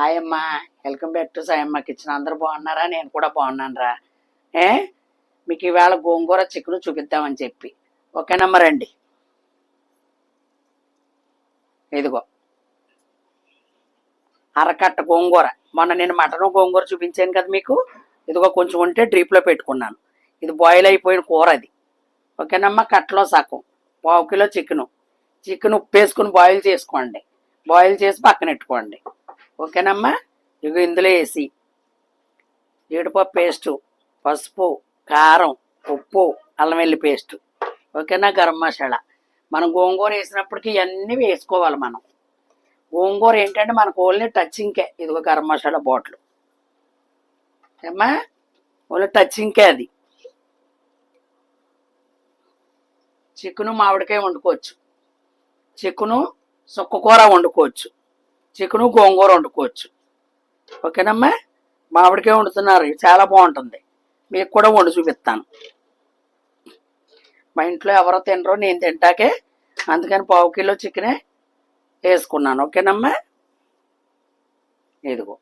హాయమ్మ welcome back to Sayamma kitchen. అందరూ బాగున్నారా? నేను కూడా బాగున్నాను రా ఏ? మీకు ఈవేళ గోంగూర చికెన్ చూపిద్దామని చెప్పి. ఓకేనమ్మ రండి ఇదిగో. అరకట్ట గోంగూర. మొన్న నేను మటన్ గోంగూర చూపించాను కదా మీకు? ఇదిగో కొంచెం ఉంటే డ్రీప్లో పెట్టుకున్నాను. ఇది బాయిల్ అయిపోయిన కూర అది. ఓకేనమ్మా? కట్టలో సగం. పావు కిలో చికెను. చికెన్ ఉప్పు వేసుకుని బాయిల్ చేసుకోండి. బాయిల్ చేసి పక్కన పెట్టుకోండి. ఓకేనమ్మా? ఇక ఇందులో వేసి జీడిపప్పు పేస్టు పసుపు కారం ఉప్పు అల్లం వెల్లి పేస్టు. ఓకేనా గరం మసాలా? మనం గోంగూర వేసినప్పటికీ ఇవన్నీ వేసుకోవాలి మనం. గోంగూర ఏంటంటే మనకు ఓన్లీ టచింగ్కే ఇదిగో గరం మసాలా బాటిల్. ఏమ్మా? ఓన్లీ టచింగ్కే అది. చికెను మామిడికాయ వండుకోవచ్చు. చికెను సుక్కకూర వండుకోవచ్చు. చికెను గోంగూర వండుకోవచ్చు. ఓకేనమ్మా? మామిడికాయ వండుతున్నారు. చాలా బాగుంటుంది. మీకు కూడా వండి చూపిస్తాను. మా ఇంట్లో ఎవరో తినరో నేను తింటాకే అందుకని పావు కిలో చికెనే వేసుకున్నాను. ఓకేనమ్మా? ఇదిగో.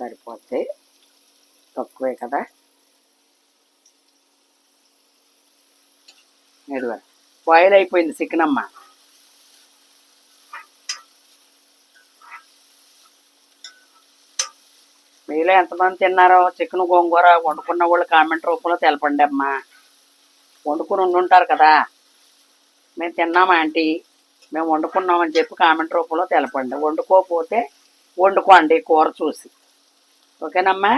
సరిపోతే తక్కువే కదా? ఇదిగో బాయిల్ అయిపోయింది చికెన్ అమ్మ మీలో ఎంతమంది తిన్నారో చికెన్ గోంగూర వండుకున్న వాళ్ళు కామెంట్ రూపంలో తెలపండి అమ్మా. వండుకుని ఉండుంటారు కదా. మేము తిన్నామా ఆంటీ? మేము వండుకున్నామని చెప్పి కామెంట్ రూపంలో తెలపండి. వండుకోకపోతే వండుకోండి కూర చూసి. ఓకేనమ్మా?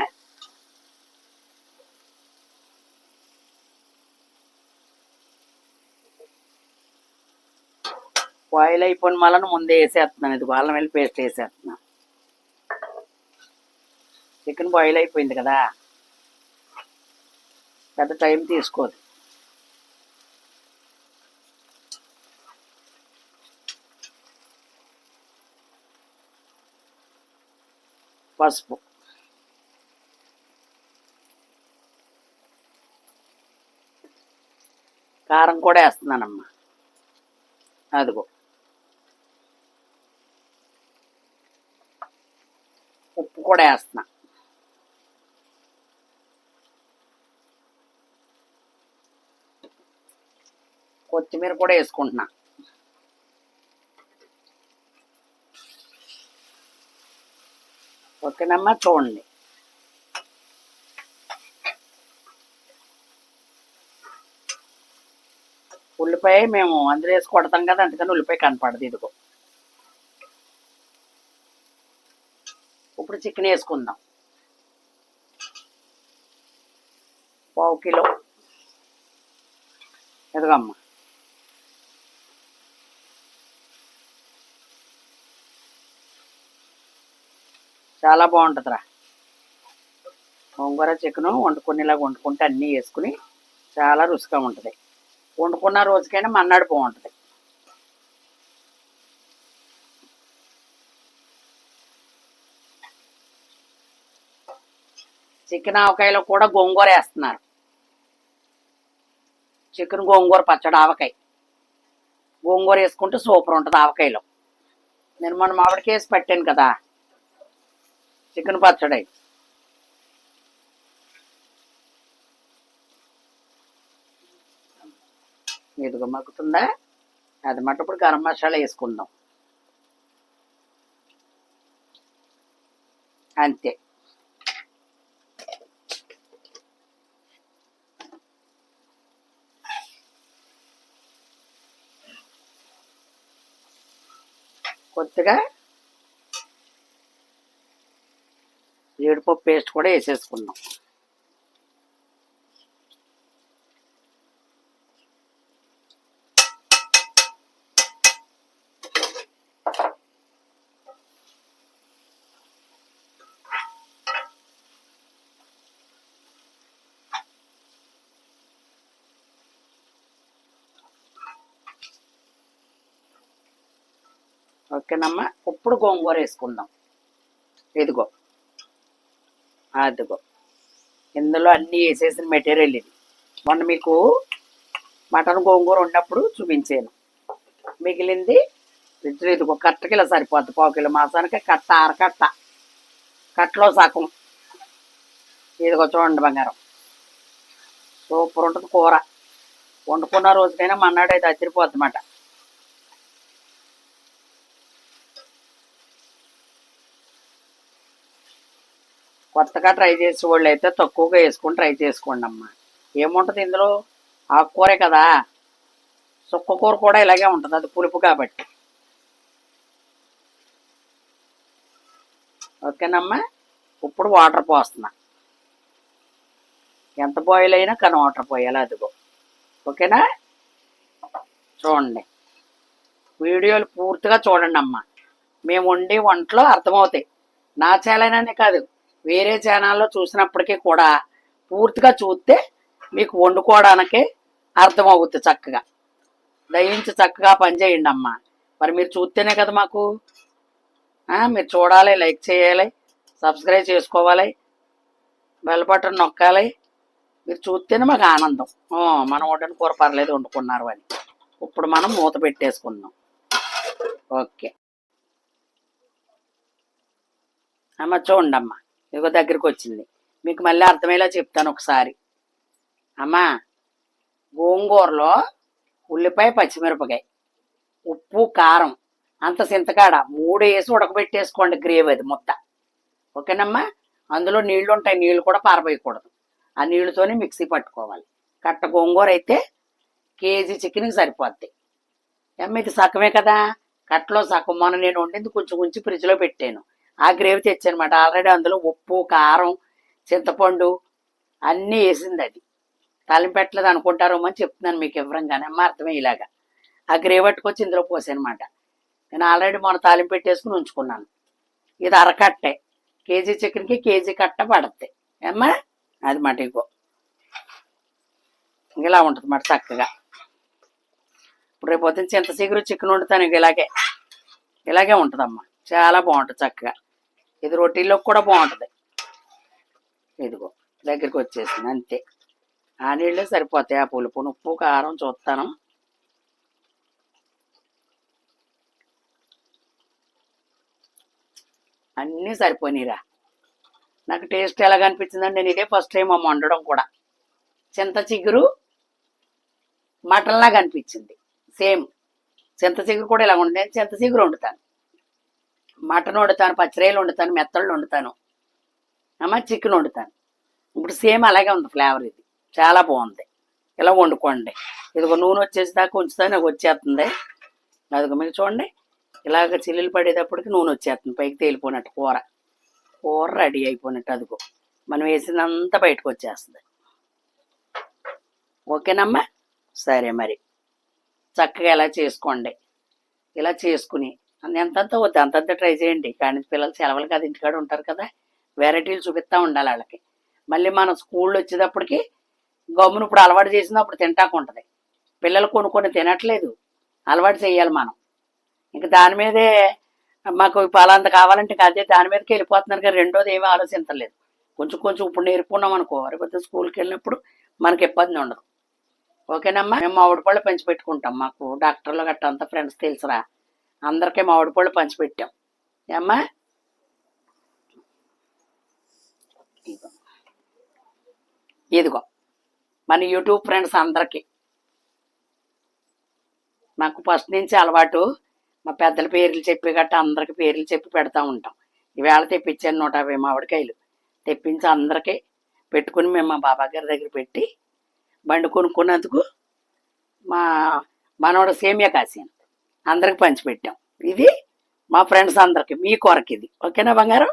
బాయిల్ అయిపోయిన మళ్ళీ ముందే వేసేస్తున్నాను. ఇది బాలం వెళ్ళి పేస్ట్ వేసేస్తున్నాను చికెన్ బాయిల్ అయిపోయింది కదా. పెద్ద టైం తీసుకోదు. పసుపు. కారం కూడా వేస్తున్నానమ్మా. అదిగో. ఉప్పు కూడా వేస్తున్నా. కొత్తిమీర కూడా వేసుకుంటున్నా. ఓకేనమ్మా చూడండి. ఉల్లిపాయ మేము అందులో వేసి కొడతాం కదా అందుకని ఉల్లిపాయ కనపడదు ఇదిగో. చికెన్ వేసుకుందాం. పావు కిలో. ఎదగమ్మ. చాలా బాగుంటుందిరా. గోంగూర చికెను వండుకునేలాగా వండుకుంటే అన్నీ వేసుకుని చాలా రుచిగా ఉంటుంది. వండుకున్న రోజుకైనా మన్నాడు బాగుంటుంది. చికెన్ ఆవకాయలో కూడా గోంగూర వేస్తున్నారు. చికెన్ గోంగూర పచ్చడి ఆవకాయ. గోంగూర వేసుకుంటే సూపర్ ఉంటుంది ఆవకాయలో. నేను మొన్న వేసి పెట్టాను కదా. చికెన్ పచ్చడి. ఇదిగో మగ్గుతుందా? అది మట్టప్పుడు గరం మసాలా వేసుకుందాం. అంతే. కొద్దిగా జీడిపప్పు పేస్ట్ కూడా వేసేసుకున్నాం ఓకేనమ్మా? ఇప్పుడు గోంగూర వేసుకుందాం. ఇదిగో. అదిగో. ఇందులో అన్నీ వేసేసిన మెటీరియల్ ఇది. మొన్న మీకు మటన్ గోంగూర ఉన్నప్పుడు చూపించాను. మిగిలింది ఫ్రిడ్జ్లో ఇదిగో కట్ట కిలో సరిపోద్ది. పావు కిలో మాసానికి కట్ట అరకట్ట. కట్టలో సగం. ఇదిగో చూడండి బంగారం. సూపర్ ఉంటుంది కూర. వండుకున్న రోజుకైనా మన్నాడు అయితే అదిరిపోద్ది అన్నమాట. కొత్తగా ట్రై చేసే వాళ్ళు అయితే తక్కువగా వేసుకొని ట్రై చేసుకోండి అమ్మా. ఏముంటుంది ఇందులో? ఆకుకూరే కదా. సుక్క కూర కూడా ఇలాగే ఉంటుంది అది పులుపు కాబట్టి. ఓకేనమ్మా? ఇప్పుడు వాటర్ పోస్తున్నా. ఎంత బాయిల్ అయినా కానీ వాటర్ పోయాలి అదిగో. ఓకేనా? చూడండి. వీడియోలు పూర్తిగా చూడండి అమ్మా మేము వండే వంటలో అర్థమవుతాయి. నా ఛానల్ కాదు. వేరే ఛానల్లో చూసినప్పటికీ కూడా పూర్తిగా చూస్తే మీకు వండుకోవడానికి అర్థమవుతుంది చక్కగా. దయించి చక్కగా పనిచేయండి అమ్మ. మరి మీరు చూస్తేనే కదా మాకు. మీరు చూడాలి లైక్ చేయాలి సబ్స్క్రైబ్ చేసుకోవాలి బెల్ బటన్ నొక్కాలి. మీరు చూస్తేనే మాకు ఆనందం. మనం వండిన కూర పర్లేదు వండుకున్నారు అని. ఇప్పుడు మనం మూత పెట్టేసుకుందాం. ఓకే. అమ్మ చూడండి అమ్మ ఇదిగో దగ్గరికి వచ్చింది మీకు మళ్ళీ అర్థమయ్యేలా చెప్తాను ఒకసారి. అమ్మా గోంగూరలో ఉల్లిపాయ పచ్చిమిరపకాయ ఉప్పు కారం అంత చింతకాడ మూడు వేసి ఉడకబెట్టేసుకోండి గ్రేవ్ అది ముద్ద ఓకేనమ్మా? అందులో నీళ్ళు ఉంటాయి నీళ్ళు కూడా పారబోయకూడదు. ఆ నీళ్ళతోనే మిక్సీ పట్టుకోవాలి. కట్ట గోంగూర అయితే కేజీ చికెన్కి సరిపోద్ది. అమ్మ ఇది సగమే కదా? కట్టలో సగం. మొన్న నేను వండింది కొంచెం కొంచెం ఫ్రిడ్జ్లో పెట్టాను. ఆ గ్రేవీ తెచ్చానమాట. ఆల్రెడీ అందులో ఉప్పు కారం చింతపండు అన్నీ వేసింది అది. తాలింపెట్టలేదు అనుకుంటారో అనుకుంటారేమో అని చెప్తున్నాను మీకు ఇవ్వరంగానే అమ్మ అర్థమే ఇలాగా ఆ గ్రేవీ పట్టుకొచ్చి ఇందులో పోసానమాట. నేను ఆల్రెడీ మొన్న తాలింపు పెట్టేసుకుని ఉంచుకున్నాను. ఇది అరకట్టే. కేజీ చికెన్కి కేజీ కట్ట పడద్ది. ఏమ్మా? అది మాట ఇగో. ఇలా ఉంటుంది మాట చక్కగా. ఇప్పుడు రేపు పొద్దున్న చింత చిగురు చికెన్ వండుతాను ఇంక ఇలాగే. ఇలాగే ఉంటుందమ్మా. చాలా బాగుంటుంది చక్కగా. ఇది రొట్టెల్లోకి కూడా బాగుంటుంది. ఇదిగో దగ్గరికి వచ్చేసింది అంతే. ఆ నీళ్ళే సరిపోతాయి ఆ పులుపు. ఉప్పు కారం చూస్తాను. అన్నీ సరిపోయినాయిరా. నాకు టేస్ట్ ఎలాగ అనిపించిందండి నేను ఇదే ఫస్ట్ టైం అమ్మ వండడం కూడా. చింత చిగురు మటన్లాగా అనిపించింది. సేమ్. చింత చిగురు కూడా ఇలా ఉండదు నేను చింత చిగురు వండుతాను. మటన్ వండుతాను పచ్చిరేలు వండుతాను మెత్తళ్ళు వండుతాను అమ్మ చికెన్ వండుతాను. ఇప్పుడు సేమ్ అలాగే ఉంది ఫ్లేవర్ ఇది. చాలా బాగుంది. ఇలా వండుకోండి. ఇదిగో నూనె వచ్చేసేదాకా ఉంచుతా నాకు వచ్చేస్తుంది. అదిగో మీరు చూడండి. ఇలాగ చిల్లులు పడేటప్పటికి నూనె వచ్చేస్తుంది. పైకి తేలిపోయినట్టు కూర. కూర రెడీ అయిపోయినట్టు అదిగో. మనం వేసిందంతా బయటకు వచ్చేస్తుంది. ఓకేనమ్మా? సరే మరి. చక్కగా ఇలా చేసుకోండి. ఇలా చేసుకుని ఎంతంత వద్దు అంతంత ట్రై చేయండి. కానీ పిల్లలు సెలవులు కదా ఇంటికాడ ఉంటారు కదా. వెరైటీలు చూపిస్తూ ఉండాలి వాళ్ళకి. మళ్ళీ మనం స్కూల్లో వచ్చేటప్పటికి గమ్మును ఇప్పుడు అలవాటు చేసినప్పుడు తింటాకు ఉంటుంది. పిల్లలు కొనుక్కొని తినట్లేదు. అలవాటు చేయాలి మనం. ఇంక దాని మీదే మాకు పలాంత కావాలంటే అదే దాని మీదకి వెళ్ళిపోతున్నారు కానీ రెండోది ఏమీ ఆలోచించలేదు. కొంచెం కొంచెం ఇప్పుడు నేర్పుకున్నాం అనుకో రేపు స్కూల్కి వెళ్ళినప్పుడు మనకి ఇబ్బంది ఉండదు. ఓకేనమ్మా? మేము మామిడి పళ్ళు పెంచి పెట్టుకుంటాం. మాకు డాక్టర్లు గట్ట అంతా ఫ్రెండ్స్ తెలుసురా. అందరికీ మామిడి పళ్ళు పంచిపెట్టాం ఏమ్మా? ఇదిగో. మన యూట్యూబ్ ఫ్రెండ్స్ అందరికీ. నాకు ఫస్ట్ నుంచి అలవాటు మా పెద్దల పేర్లు చెప్పి గట్ట అందరికి పేర్లు చెప్పి పెడతా ఉంటాం. ఈవేళ తెప్పించాను నూట యాభై మామిడికాయలు. తెప్పించి అందరికీ పెట్టుకుని మేము మా బాబా గారి దగ్గర పెట్టి బండి కొనుక్కున్నందుకు మా మనోడు సేమియా కాసాను అందరికి పంచిపెట్టాం. ఇది మా ఫ్రెండ్స్ అందరికి మీ కొరకు ఇది. ఓకేనా బంగారం.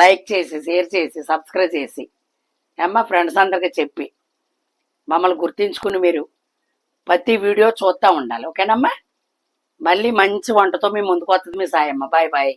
లైక్ చేసి షేర్ చేసి సబ్స్క్రైబ్ చేసి. అమ్మ ఫ్రెండ్స్ అందరికి చెప్పి. మమ్మల్ని గుర్తించుకుని మీరు ప్రతి వీడియో చూస్తూ ఉండాలి. ఓకేనమ్మా? మళ్ళీ మంచి వంటతో మీ ముందుకు వస్తుంది మీ సాయమ్మ. Bye bye.